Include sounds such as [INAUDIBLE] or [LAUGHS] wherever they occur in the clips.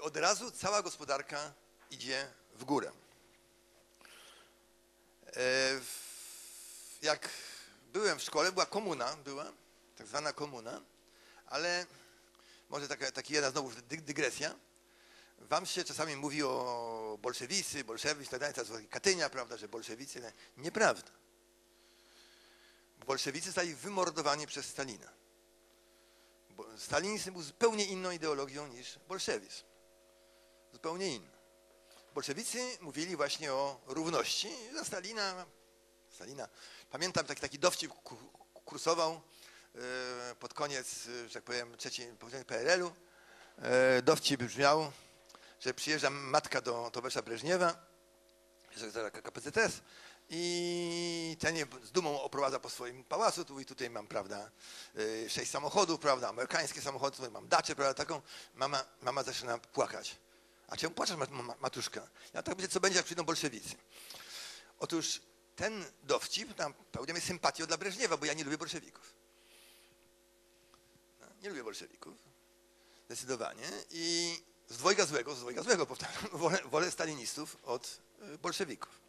Od razu cała gospodarka idzie w górę. E, Jak byłem w szkole, była komuna, była tak zwana komuna, ale może taka, taki jedna znowu dy- dygresja. Wam się czasami mówi o bolszewicy, i tak dalej, teraz Katynia, prawda, że bolszewicy. nie. Nieprawda. Bolszewicy zostali wymordowani przez Stalina. Stalinizm był zupełnie inną ideologią niż bolszewizm. Zupełnie inną. Bolszewicy mówili właśnie o równości. Za Stalina, Stalina pamiętam taki, taki dowcip ku- kursował e, pod koniec, e, że tak powiem, trzeciej PRL-u. E, Dowcip brzmiał, że przyjeżdża matka do towarzysza Breżniewa, sekretarza KPZS i ten je z dumą oprowadza po swoim pałacu, tu i tutaj mam, prawda, sześć samochodów, prawda, amerykańskie samochody, tutaj mam daczę, prawda, taką. Mama, mama zaczyna płakać. A czemu płaczesz, ma- ma- matuszka? Ja tak będzie, co będzie, jak przyjdą bolszewicy. Otóż ten dowcip tam pełnia mnie sympatią dla Breżniewa, bo ja nie lubię bolszewików. No, nie lubię bolszewików. Zdecydowanie. I z dwojga złego, z dwojga złego powtarzam, [LAUGHS] wolę, wolę stalinistów od y, bolszewików.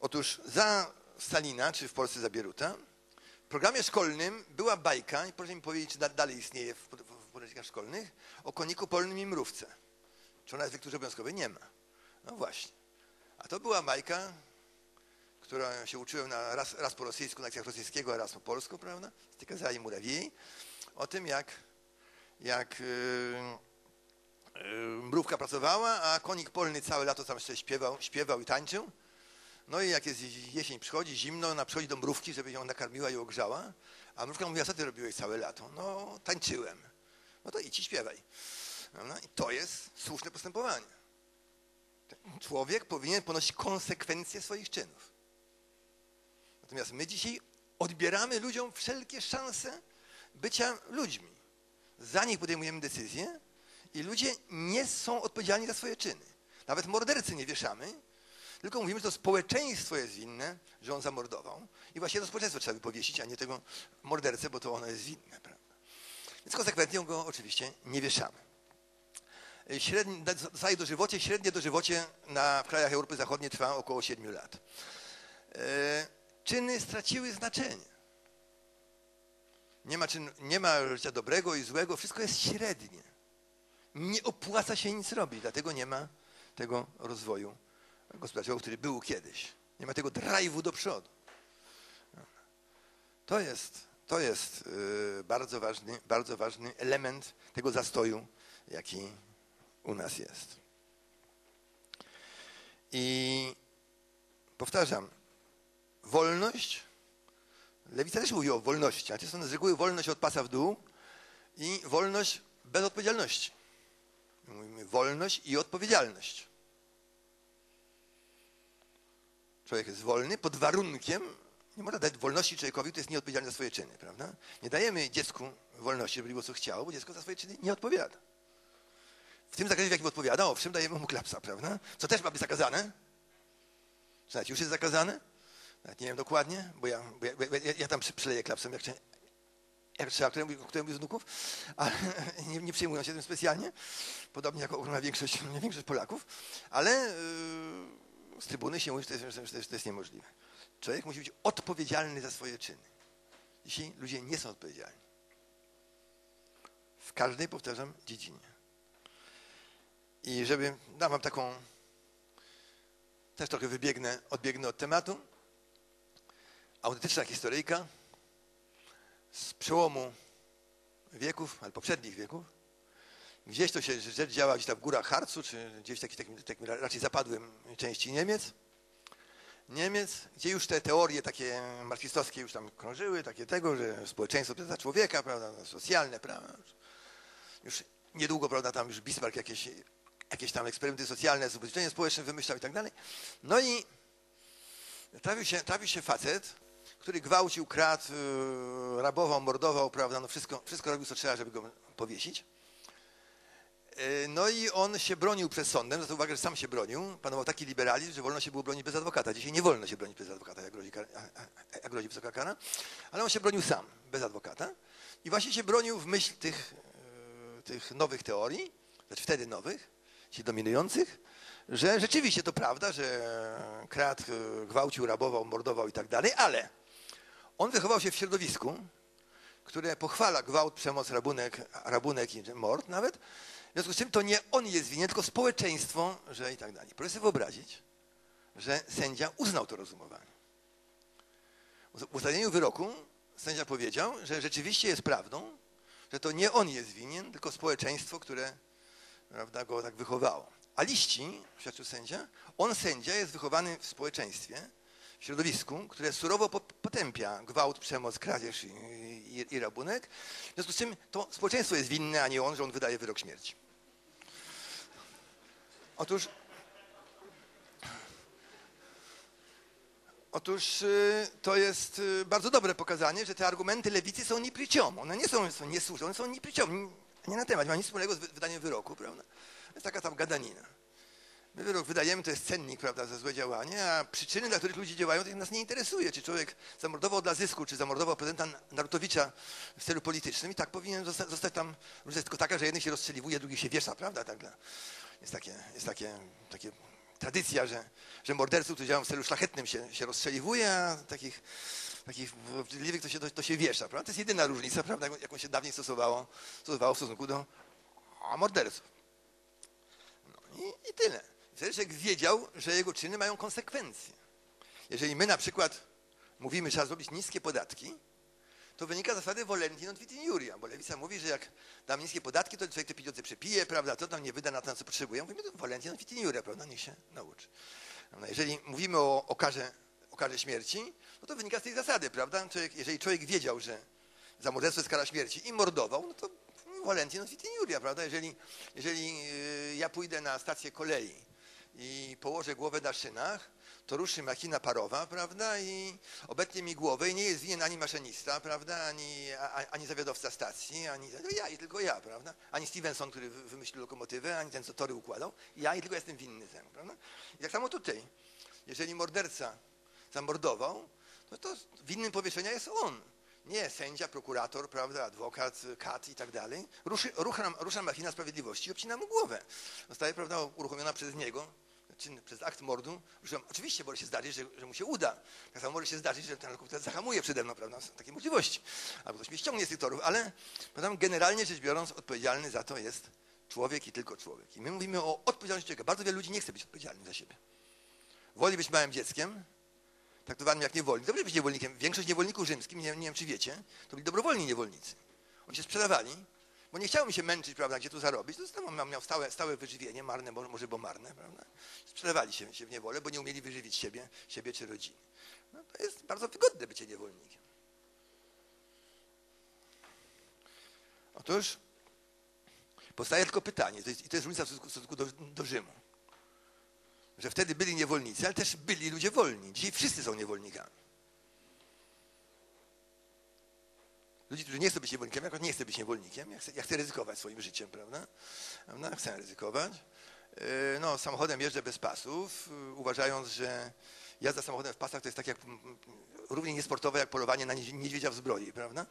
Otóż za Stalina, czy w Polsce za Bieruta, w programie szkolnym była bajka, i proszę mi powiedzieć, czy da, dalej istnieje w podręcznikach szkolnych, o koniku polnym i mrówce. Czy ona jest w lekturze obowiązkowej? Nie ma. No właśnie. A to była bajka, która się uczyłem na, raz, raz po rosyjsku, na lekcjach rosyjskiego, a raz po polsku, prawda? Z Tykazai Murawiej. O tym, jak, jak yy, yy, mrówka pracowała, a konik polny całe lato tam jeszcze śpiewał, śpiewał i tańczył. No i jak jest jesień przychodzi, zimno, ona przychodzi do mrówki, żeby ją nakarmiła i ogrzała. A mrówka mówi, a co ty robiłeś całe lato? No, tańczyłem. No to idź i śpiewaj. Prawda? I to jest słuszne postępowanie. Człowiek powinien ponosić konsekwencje swoich czynów. Natomiast my dzisiaj odbieramy ludziom wszelkie szanse bycia ludźmi. Za nich podejmujemy decyzje i ludzie nie są odpowiedzialni za swoje czyny. Nawet mordercy nie wieszamy, tylko mówimy, że to społeczeństwo jest winne, że on zamordował. I właśnie to społeczeństwo trzeba by powiesić, a nie tego mordercę, bo to ono jest winne. Prawda? Więc konsekwentnie go oczywiście nie wieszamy. Zostaje dożywocie, średnie dożywocie na, w krajach Europy Zachodniej trwa około 7 lat. E, czyny straciły znaczenie. Nie ma, czyn, nie ma życia dobrego i złego, wszystko jest średnie. Nie opłaca się nic robić, dlatego nie ma tego rozwoju gospodarczego, który był kiedyś. Nie ma tego drive'u do przodu. To jest, to jest yy, bardzo, ważny, bardzo ważny element tego zastoju, jaki u nas jest. I powtarzam, wolność, lewica też mówi o wolności, ale to są z reguły wolność od pasa w dół i wolność bez odpowiedzialności. My mówimy wolność i odpowiedzialność. Człowiek jest wolny pod warunkiem, nie można dać wolności człowiekowi, który jest nieodpowiedzialny za swoje czyny, prawda? Nie dajemy dziecku wolności, żeby było co chciało, bo dziecko za swoje czyny nie odpowiada. W tym zakresie, w jakim odpowiada, owszem, dajemy mu klapsa, prawda? Co też ma być zakazane. Czy nawet już jest zakazane? Nawet nie wiem dokładnie, bo ja, bo ja, ja, ja tam przy- przyleję klapsem, jak, jak trzeba któremuś, któremuś z wnuków, ale [LAUGHS] nie, nie przejmują się tym specjalnie, podobnie jak ogromna większość, [LAUGHS] większość Polaków, ale yy, z trybuny się mówi, że, to jest, że to jest niemożliwe. Człowiek musi być odpowiedzialny za swoje czyny. Dzisiaj ludzie nie są odpowiedzialni. W każdej, powtarzam, dziedzinie. I żeby, dam wam taką, też trochę wybiegnę, odbiegnę od tematu. Autentyczna historyjka z przełomu wieków, ale poprzednich wieków. Gdzieś to się rzecz działa gdzieś tam w górach Harcu, czy gdzieś w takim, takim raczej zapadłym części Niemiec. Niemiec, gdzie już te teorie takie marksistowskie już tam krążyły, takie tego, że społeczeństwo to za człowieka, prawda, socjalne, prawda. Już niedługo, prawda, tam już Bismarck jakieś, jakieś tam eksperymenty socjalne z ubezpieczeniem społecznym wymyślał i tak dalej. No i trafił się, trafił się facet, który gwałcił, kradł, rabował, mordował, prawda, no wszystko, wszystko robił, co trzeba, żeby go powiesić. Yy, No i on się bronił przed sądem, zwróćcie uwagę, że sam się bronił. Panował taki liberalizm, że wolno się było bronić bez adwokata. Dzisiaj nie wolno się bronić bez adwokata, jak grozi, kar- jak grozi wysoka kara. Ale on się bronił sam, bez adwokata. I właśnie się bronił w myśl tych, yy, tych nowych teorii. znaczy wtedy nowych, ci dominujących, że rzeczywiście to prawda, że kradł, gwałcił, rabował, mordował i tak dalej, ale on wychował się w środowisku, które pochwala gwałt, przemoc, rabunek, rabunek i mord nawet. W związku z czym to nie on jest winien, tylko społeczeństwo, że i tak dalej. Proszę sobie wyobrazić, że sędzia uznał to rozumowanie. W ustanieniu wyroku sędzia powiedział, że rzeczywiście jest prawdą, że to nie on jest winien, tylko społeczeństwo, które prawda, go tak wychowało. A liści, świadczył sędzia, on sędzia jest wychowany w społeczeństwie, w środowisku, które surowo potępia gwałt, przemoc, kradzież i, i, i rabunek. W związku z czym to społeczeństwo jest winne, a nie on, że on wydaje wyrok śmierci. Otóż Otóż y, to jest y, bardzo dobre pokazanie, że te argumenty lewicy są ni One nie są, są niesłuszne, one są ni Nie na temat, nie ma nic wspólnego z wydaniem wyroku, prawda? To jest taka tam gadanina. My wyrok wydajemy, to jest cennik, prawda, za złe działanie, a przyczyny, dla których ludzie działają, to nas nie interesuje. Czy człowiek zamordował dla zysku, czy zamordował prezydenta Narutowicza w celu politycznym i tak powinien zostać, tam, różnica jest tylko taka, że jednych się rozstrzeliwuje, drugich się wiesza, prawda, tak dla, jest takie, jest takie, takie tradycja, że, że morderców, którzy działają w celu szlachetnym się, się rozstrzeliwuje, a takich, takich wstydliwych to się, to, to, się wiesza, prawda? To jest jedyna różnica, prawda, jaką się dawniej stosowało, stosowało w stosunku do morderców. No i, i tyle. Człowiek wiedział, że jego czyny mają konsekwencje. Jeżeli my na przykład mówimy, że trzeba zrobić niskie podatki, to wynika z zasady volentin non iuria, bo lewica mówi, że jak dam niskie podatki, to człowiek te pieniądze przepije, prawda, to tam nie wyda na to, co potrzebuje. Mówimy, to volentin non iuria, prawda, niech się nauczy. Jeżeli mówimy o, o, karze, o karze śmierci, no to wynika z tej zasady, prawda, człowiek, jeżeli człowiek wiedział, że za morderstwo jest kara śmierci i mordował, no to volentin non iuria, prawda, jeżeli, jeżeli y, ja pójdę na stację kolei i położę głowę na szynach, to ruszy machina parowa, prawda, i obetnie mi głowę i nie jest winien ani maszynista, prawda, ani, ani zawiadowca stacji, ani no ja i tylko ja, prawda, ani Stevenson, który wymyślił lokomotywę, ani ten, co tory układał, ja i tylko jestem winny temu, prawda. I tak samo tutaj, jeżeli morderca zamordował, no to winnym powieszenia jest on, nie sędzia, prokurator, prawda, adwokat, kat i tak dalej. Ruszy, rusza, rusza machina sprawiedliwości i obcina mu głowę. Zostaje, prawda, uruchomiona przez niego, czyn, przez akt mordu. Że, oczywiście może się zdarzyć, że, że, mu się uda. Tak samo może się zdarzyć, że ten helikopter zahamuje przede mną, prawda, są takie możliwości. Albo ktoś mnie ściągnie z tych torów, ale prawda, generalnie rzecz biorąc odpowiedzialny za to jest człowiek i tylko człowiek. I my mówimy o odpowiedzialności człowieka. Bardzo wielu ludzi nie chce być odpowiedzialnym za siebie. Woli być małym dzieckiem, traktowanym jak niewolnik. Dobrze być niewolnikiem. Większość niewolników rzymskich, nie, nie wiem czy wiecie, to byli dobrowolni niewolnicy. Oni się sprzedawali, bo nie chciało mi się męczyć, prawda, gdzie tu zarobić. To miał, miał stałe, stałe wyżywienie, marne, może bo marne, prawda. Sprzedawali się, się w niewolę, bo nie umieli wyżywić siebie, siebie czy rodziny. No, to jest bardzo wygodne bycie niewolnikiem. Otóż powstaje tylko pytanie, i to jest różnica w stosunku do, do Rzymu że wtedy byli niewolnicy, ale też byli ludzie wolni. Dzisiaj wszyscy są niewolnikami. Ludzi, którzy nie chcą być niewolnikami, jak nie chcę być niewolnikiem, ja chcę, ja chcę ryzykować swoim życiem, prawda? prawda? Chcę ryzykować. Yy, no, samochodem jeżdżę bez pasów, yy, uważając, że jazda samochodem w pasach to jest tak jak równie niesportowe jak polowanie na niedźwiedzia w zbroi, prawda?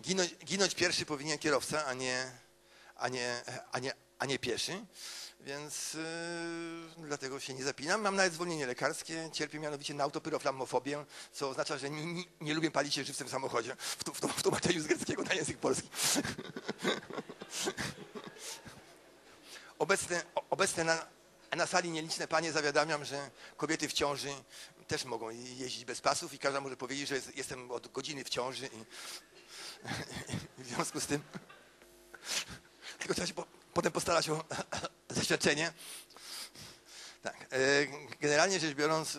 Ginąć, ginąć pierwszy powinien kierowca, a nie, a nie, a nie, a nie pieszy. Więc yy, dlatego się nie zapinam. Mam nawet zwolnienie lekarskie. Cierpię mianowicie na autopyroflamofobię, co oznacza, że nie, nie, nie lubię palić się żywcem w samochodzie. W, w, w tłumaczeniu z greckiego na język polski. [LAUGHS] obecne obecne na, na sali nieliczne panie zawiadamiam, że kobiety w ciąży też mogą jeździć bez pasów i każda może powiedzieć, że jest, jestem od godziny w ciąży i, [LAUGHS] i w związku z tym [LAUGHS] tylko trzeba się po, potem postarać o zaświadczenie. Tak. E, generalnie rzecz biorąc, e,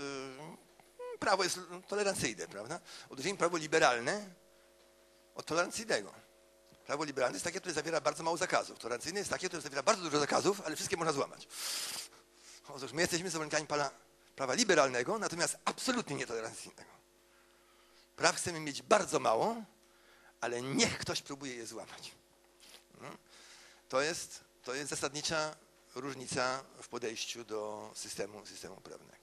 prawo jest tolerancyjne, prawda? Odróżnijmy prawo liberalne od tolerancyjnego. Prawo liberalne jest takie, które zawiera bardzo mało zakazów. Tolerancyjne jest takie, które zawiera bardzo dużo zakazów, ale wszystkie można złamać. Otóż my jesteśmy zwolennikami prawa liberalnego, natomiast absolutnie nietolerancyjnego. Praw chcemy mieć bardzo mało, ale niech ktoś próbuje je złamać. No. To jest to jest zasadnicza różnica w podejściu do systemu, systemu prawnego.